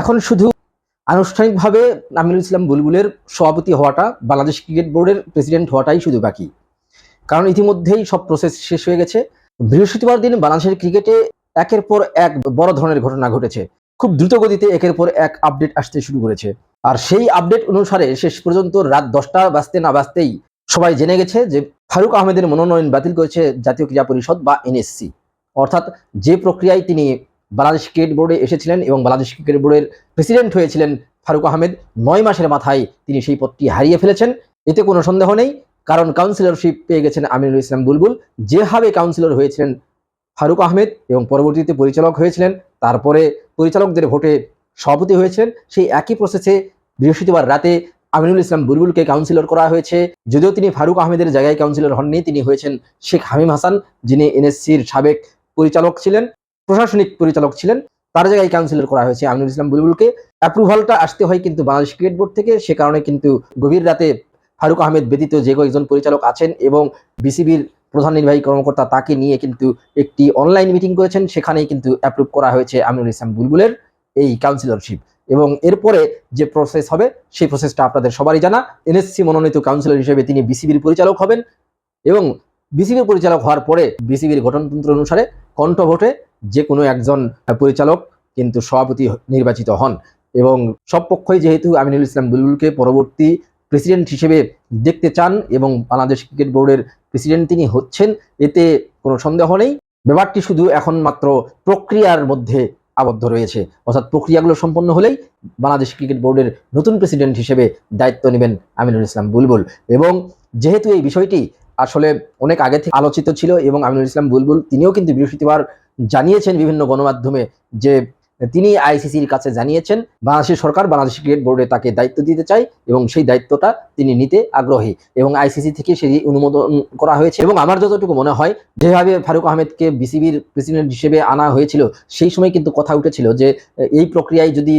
এখন শুধু আনুষ্ঠানিকভাবে আমিনুল ইসলাম বুলবুলের সভাপতি হওয়াটা, বাংলাদেশ ক্রিকেট বোর্ডের প্রেসিডেন্ট হওয়াটাই শুধু বাকি। কারণ ইতিমধ্যেই সব প্রসেস শেষ হয়ে গেছে। বৃহস্পতিবার দিন বাংলাদেশের ক্রিকেটে একের পর এক বড় ধরনের ঘটনা ঘটেছে। খুব দ্রুত গতিতে একের পর এক আপডেট আসতে শুরু করেছে। আর সেই আপডেট অনুসারে শেষ পর্যন্ত রাত দশটা বাজতে না বাজতেই সবাই জেনে গেছে যে ফারুক আহমেদের মনোনয়ন বাতিল করেছে জাতীয় ক্রীড়া পরিষদ বা এনএসসি। অর্থাৎ যে প্রক্রিয়ায় তিনি বাংলাদেশ ক্রিকেট বোর্ডে এসেছিলেন এবং বাংলাদেশ ক্রিকেট বোর্ডের প্রেসিডেন্ট হয়েছিলেন ফারুক আহমেদ। নয় মাসের মাথায় তিনি সেই পদটি হারিয়ে ফেলেছেন। এতে কোনো সন্দেহ নেই, কারণ কাউন্সিলরশিপ পেয়ে গেছেন আমিনুল ইসলাম বুলবুল। যেভাবে কাউন্সিলর হয়েছিলেন ফারুক আহমেদ এবং পরবর্তীতে পরিচালক হয়েছিলেন, তারপরে পরিচালকদের ভোটে সভাপতি হয়েছিলেন সেই একই প্রসেসে বৃহস্পতিবার রাতে আমিনুল ইসলাম বুলবুলকে কাউন্সিলর করা হয়েছে। যদিও তিনি ফারুক আহমেদের জায়গায় কাউন্সিলর হননি, তিনি হয়েছেন শেখ হামিম হাসান, যিনি এনএসসির সাবেক পরিচালক ছিলেন। প্রশাসনিক পরিচালক ছিলেন, তার জায়গায় কাউন্সিলর করা হয়েছে আমিনুল ইসলাম বুলবুলকে। অ্যাপ্রুভালটা আসতে হয় কিন্তু বাংলাদেশ ক্রিকেট বোর্ড থেকে, সে কারণে কিন্তু গভীর রাতে ফারুক আহমেদ ব্যতীত যে কয়েকজন পরিচালক আছেন এবং বিসিবির প্রধান নির্বাহী কর্মকর্তা তাকে নিয়ে কিন্তু একটি অনলাইন মিটিং করেছেন, সেখানেই কিন্তু অ্যাপ্রুভ করা হয়েছে আমিনুল ইসলাম বুলবুলের এই কাউন্সিলরশিপ এবং এরপরে যে প্রসেস হবে, সেই প্রসেসটা আপনাদের সবারই জানা। এনএসসি মনোনীত কাউন্সিলর হিসেবে তিনি বিসিবির পরিচালক হবেন এবং বিসিবির পরিচালক হওয়ার পরে বিসিবির গঠনতন্ত্র অনুসারে কণ্ঠ ভোটে যে কোনো একজন পরিচালক কিন্তু সভাপতি নির্বাচিত হন এবং সব পক্ষই যেহেতু আমিনুল ইসলাম বুলবুলকে পরবর্তী প্রেসিডেন্ট হিসেবে দেখতে চান এবং বাংলাদেশ ক্রিকেট বোর্ডের প্রেসিডেন্ট তিনি হচ্ছেন, এতে কোনো সন্দেহ নেই। ব্যাপারটি শুধু এখন মাত্র প্রক্রিয়ার মধ্যে আবদ্ধ রয়েছে। অর্থাৎ প্রক্রিয়াগুলো সম্পন্ন হলেই বাংলাদেশ ক্রিকেট বোর্ডের নতুন প্রেসিডেন্ট হিসেবে দায়িত্ব নেবেন আমিনুল ইসলাম বুলবুল। এবং যেহেতু এই বিষয়টি আসলে অনেক আগে থেকে আলোচিত ছিল এবং আমিনুল ইসলাম বুলবুল তিনিও কিন্তু বৃহস্পতিবার জানিয়েছেন বিভিন্ন গণমাধ্যমে যে তিনি আইসিসির কাছে জানিয়েছেন, বাংলাদেশের সরকার বাংলাদেশ ক্রিকেট বোর্ডে তাকে দায়িত্ব দিতে চায় এবং সেই দায়িত্বটা তিনি নিতে আগ্রহী এবং আইসিসি থেকে সেই অনুমোদন করা হয়েছে এবং আমার যতটুকু মনে হয়, যেভাবে ফারুক আহমেদকে বিসিবির প্রেসিডেন্ট হিসেবে আনা হয়েছিল, সেই সময় কিন্তু কথা উঠেছিল যে, এই প্রক্রিয়ায় যদি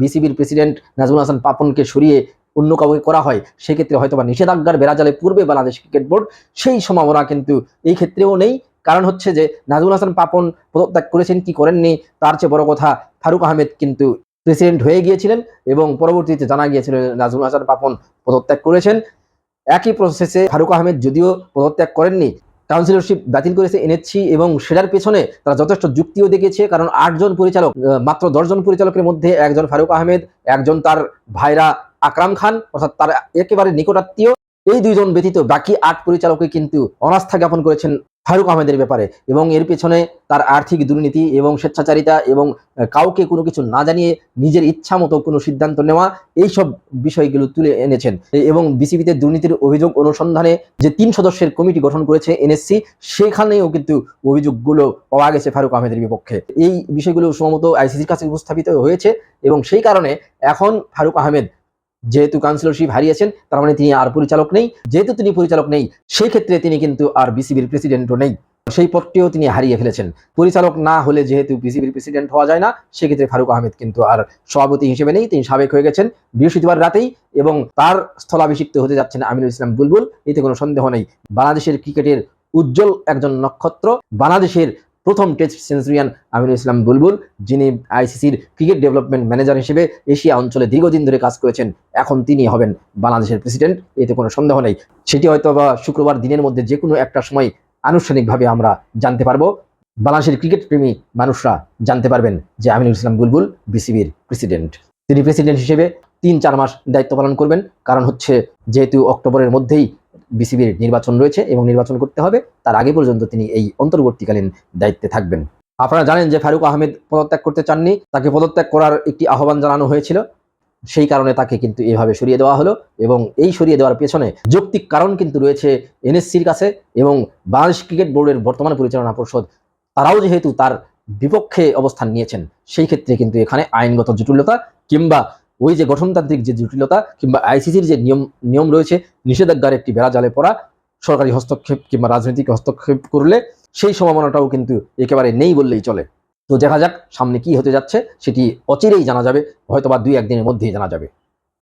বিসিবির প্রেসিডেন্ট নাজমুল হাসান পাপনকে সরিয়ে অন্য কাউকে করা হয়, সেক্ষেত্রে হয়তো বা নিষেধাজ্ঞার বেড়াজালে পূর্বে বাংলাদেশ ক্রিকেট বোর্ড। সেই সম্ভাবনা কিন্তু এই ক্ষেত্রেও নেই। কারণ হচ্ছে যে, নাজমুল হাসান পাপন পদত্যাগ করেছেন, কি করেননি, তার চেয়ে বড় কথা ফারুক আহমেদ কিন্তু প্রেসিডেন্ট হয়ে গিয়েছিলেন এবং পরবর্তীতে জানা গিয়েছিল নাজমুল হাসান পাপন পদত্যাগ করেছেন। একই প্রসেসে ফারুক আহমেদ যদিও পদত্যাগ করেননি কাউন্সিলরশিপ বাতিল করেছে এনেছি এবং সেটার পেছনে তারা যথেষ্ট যুক্তিও দেখিয়েছে কারণ আটজন পরিচালক মাত্র দশজন পরিচালকের মধ্যে একজন ফারুক আহমেদ, একজন তার ভাইরা আকরাম খান, অর্থাৎ তার একেবারে নিকটাত্মীয়, এই দুইজন ব্যতীত বাকি আট পরিচালকই কিন্তু অনাস্থা জ্ঞাপন করেছেন ফারুক আহমেদের ব্যাপারে এবং এর পেছনে তার আর্থিক দুর্নীতি এবং স্বেচ্ছাচারিতা এবং কাউকে কোনো কিছু না জানিয়ে নিজের ইচ্ছা মতো কোনো সিদ্ধান্ত নেওয়া এই সব বিষয়গুলো তুলে এনেছেন। এবং বিসিবিতে দুর্নীতির অভিযোগ অনুসন্ধানে যে তিন সদস্যের কমিটি গঠন করেছে এনএসসি, সেখানেও কিন্তু অভিযোগগুলো পাওয়া গেছে ফারুক আহমেদের বিপক্ষে। এই বিষয়গুলো সম্ভবত আইসিসির কাছে উপস্থাপিত হয়েছে এবং সেই কারণে এখন ফারুক আহমেদ যেহেতু কাউন্সিলরশিপ হারিয়েছেন তার মানে তিনি আর পরিচালক নেই। যেহেতু তিনি পরিচালক নেই সেই ক্ষেত্রে তিনি কিন্তু আর বিসিবির প্রেসিডেন্টও নেই। সেই পদটিও তিনি হারিয়ে ফেলেছেন। পরিচালক না হলে যেহেতু বিসিবির প্রেসিডেন্ট হওয়া যায় না, সেক্ষেত্রে ফারুক আহমেদ কিন্তু আর সভাপতি হিসেবে নেই। তিনি সাবেক হয়ে গেছেন বৃহস্পতিবার রাতেই এবং তার স্থলাভিষিক্ত হতে যাচ্ছেন আমিনুল ইসলাম বুলবুল। এতে কোনো সন্দেহ নেই। বাংলাদেশের ক্রিকেটের উজ্জ্বল একজন নক্ষত্র, বাংলাদেশের প্রথম টেস্ট সেঞ্চুরিয়ান আমিনুল ইসলাম বুলবুল যিনি আইসিসির ক্রিকেট ডেভেলপমেন্ট ম্যানেজার হিসেবে এশিয়া অঞ্চলে দীর্ঘদিন ধরে কাজ করেছেন, এখন তিনি হবেন বাংলাদেশের প্রেসিডেন্ট এতে কোনো সন্দেহ নেই। সেটি হয়তো বা শুক্রবার দিনের মধ্যে যে কোনো একটা সময় আনুষ্ঠানিকভাবে আমরা জানতে পারব। বাংলাদেশের ক্রিকেট প্রেমী মানুষরা জানতে পারবেন যে আমিনুল ইসলাম বুলবুল বিসিবির প্রেসিডেন্ট তিনি প্রেসিডেন্ট হিসেবে তিন চার মাস দায়িত্ব পালন করবেন, কারণ হচ্ছে যেহেতু অক্টোবরের মধ্যেই বিসিবির নির্বাচন রয়েছে এবং নির্বাচন করতে হবে। তার আগে পর্যন্ত তিনি এই অন্তর্বর্তীকালীন দায়িত্বে থাকবেন। আপনারা জানেন যে ফারুক আহমেদ পদত্যাগ করতে চাননি। তাকে পদত্যাগ করার একটি আহ্বান জানানো হয়েছিল। সেই কারণে তাকে কিন্তু এভাবে সরিয়ে দেওয়া হলো এবং এই সরিয়ে দেওয়ার পেছনে যৌক্তিক কারণ কিন্তু রয়েছে এনএসসির কাছে এবং বাংলাদেশ ক্রিকেট বোর্ডের বর্তমান পরিচালনা পর্ষদ। তারাও যেহেতু তার বিপক্ষে অবস্থান নিয়েছেন, সেই ক্ষেত্রে কিন্তু এখানে আইনগত জটিলতা কিংবা ওই যে গঠনতান্ত্রিক যে জটিলতা কিংবা আইসিসির যে নিয়ম নিয়ম রয়েছে, নিষেধাজ্ঞার একটি বেড়া জালে পড়া, সরকারি হস্তক্ষেপ কিংবা রাজনৈতিক হস্তক্ষেপ করলে সেই সম্ভাবনাটাও কিন্তু একেবারে নেই বললেই চলে। তো দেখা যাক সামনে কি হতে যাচ্ছে, সেটি অচিরেই জানা যাবে, হয়তোবা দুই একদিনের মধ্যেই জানা যাবে।